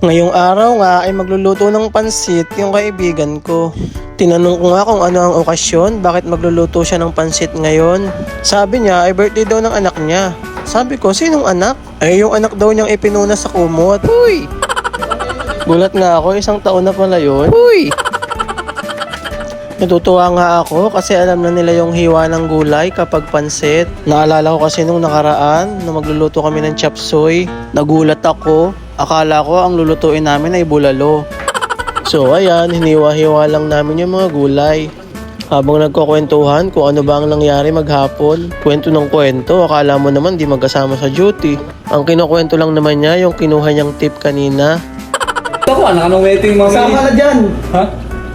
Ngayong araw nga ay magluluto ng pansit yung kaibigan ko. Tinanong ko nga kung ano ang okasyon, bakit magluluto siya ng pansit ngayon. Sabi niya ay birthday daw ng anak niya. Sabi ko, sinong anak? Ay yung anak daw niyang ipinuna sa kumot. Uy! Gulat nga ako, isang taon na pala yun. Uy! Natutuwa nga ako kasi alam na nila yung hiwa ng gulay kapag pansit. Naalala ko kasi nung nakaraan, nung magluluto kami ng chop suey, nagulat ako. Akala ko ang lulutuin namin ay bulalo. So ayan, hiniwa-hiwa lang namin yung mga gulay. Habang nagkukwentuhan kung ano ba ang nangyari maghapon, kwento ng kwento, akala mo naman di magkasama sa duty. Ang kinukwento lang naman niya yung kinuha niyang tip kanina. Ako, anak, anong waiting, mami? Kasama na dyan! Ha?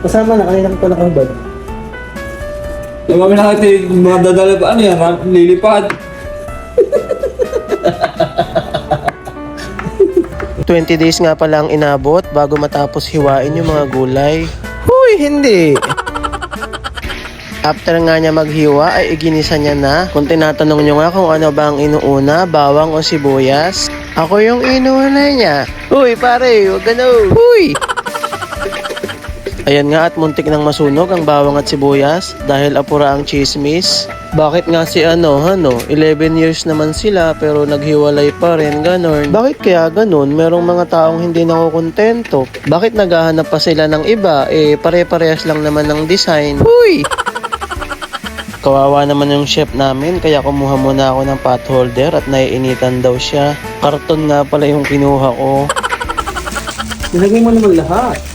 Kasama na, kanina ko nakahubad. Yung mami nakati, mga dadala pa, ano yan, ha? lilipad. 20 days nga pala ang inabot bago matapos hiwain yung mga gulay. Huy, hindi! After nga niya maghiwa ay iginisa niya na. Kung tinatanong niyo nga kung ano ba ang inuuna, bawang o sibuyas, ako yung inuuna niya. Huy, pare, wag ganun. Huy! Ayan nga at muntik nang masunog ang bawang at sibuyas dahil apura ang chismis. Bakit nga si ano, ano, 11 years naman sila pero naghiwalay pa rin, ganon. Bakit kaya ganon? Merong mga taong hindi nakukontento. Bakit naghahanap pa sila ng iba? Eh, pare-parehas lang naman ng design. Huy! Kawawa naman yung chef namin kaya kumuha muna ako ng pot holder at naiinitan daw siya. Karton nga pala yung kinuha ko. Nilagay mo naman lahat.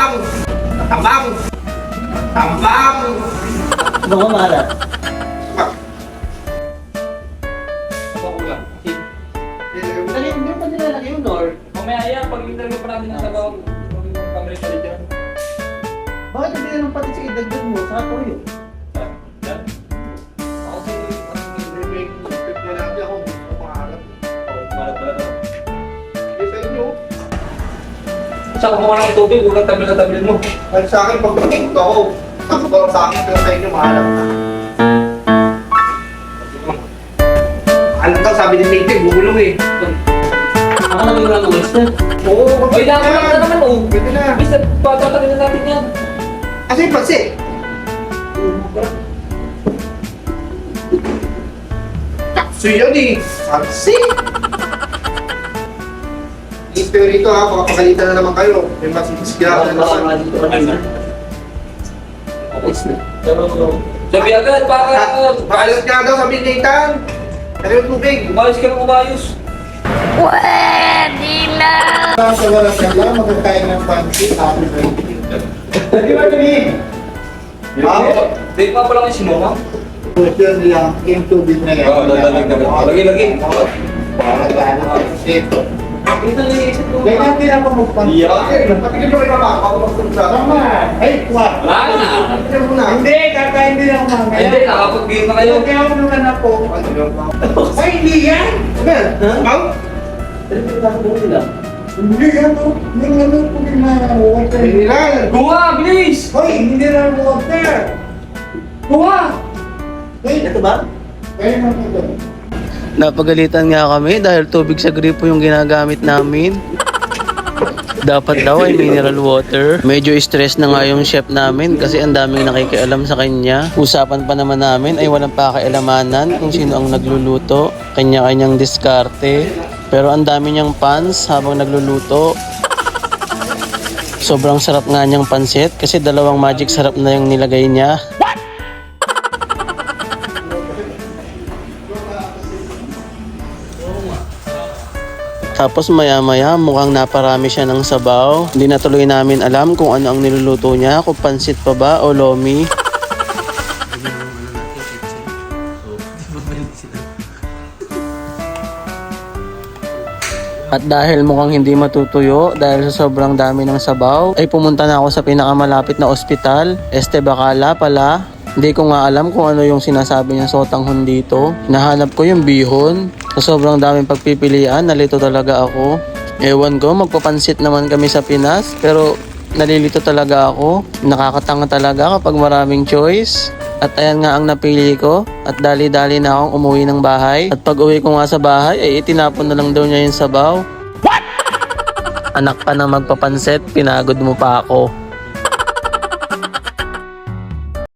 Tambang! Tambang! Tambang! Mga malat. Pakulang. Dali, hindi pa nilalagay yung door. Mamaya yan, pag interview pa natin ang sabaw, kami pa rin dyan. Bakit hindi naman pati sa idagdag mo sa toyo? Sa kumuha ng tubig, huwag kang tabi na tabi mo. Ano sa akin, pag nagpunta ako, tapos ko lang sa akin, pero sa inyo, mahalap na. Ano daw, sabi ni Native, gugulong eh. Ako naging lang ng western. Oo, Ay, na naman oh. Pwede na. Bis na patatabi na natin yan. Kasi yung pansi. Takso yun eh. Pansi. Pero rito ha, baka pagalitan na naman kayo. May masisigyan na naman. Sabi agad, para Paalas ka daw, sabi Nathan. Ano yung tubig? umayos ka ng umayos. Sa wala siya lang, magkakain ng pansi. Happy birthday. Happy birthday! Di pa pala kayo sinuma? Yun lang, yung tubig na yan. Oo, lagi, lagi. Lagi, lagi. Para gaano ka ito. Ito lang yung isip ko. Ganyan din ako magpansin. Yeah. Patigil mo kayo baba, ako magpunta. Tama. Ay, kwa. Wala na. Mo na. Hindi, kakain din ako mamaya. Hindi, nakapag-game na kayo. Kaya ako naman ako. Ano Ay, hindi yan! Ano yan? Ha? Bang? Hindi yan po. Hindi ano po yung mga water. Mineral. Guha, bilis! Hoy, hindi na water. Guha! Hoy, Ito ba? kaya mo ito. Napagalitan nga kami dahil tubig sa gripo yung ginagamit namin. Dapat daw ay mineral water. Medyo stress na nga yung chef namin kasi ang daming nakikialam sa kanya. Usapan pa naman namin ay walang pakialamanan kung sino ang nagluluto. Kanya-kanyang diskarte. Pero ang dami niyang pans habang nagluluto. Sobrang sarap nga niyang pansit kasi dalawang magic sarap na yung nilagay niya. Tapos maya maya mukhang naparami siya ng sabaw. Hindi na tuloy namin alam kung ano ang niluluto niya, kung pansit pa ba o lomi. At dahil mukhang hindi matutuyo dahil sa sobrang dami ng sabaw, ay pumunta na ako sa pinakamalapit na ospital, Este Bacala pala. Hindi ko nga alam kung ano yung sinasabi niya sotanghon dito. Nahanap ko yung bihon. Sa sobrang daming pagpipilian, nalito talaga ako. Ewan ko, magpapansit naman kami sa Pinas, pero nalilito talaga ako. Nakakatanga talaga kapag maraming choice. At ayan nga ang napili ko at dali-dali na akong umuwi ng bahay. At pag uwi ko nga sa bahay ay itinapon na lang daw niya yung sabaw. Anak pa na magpapansit, pinagod mo pa ako.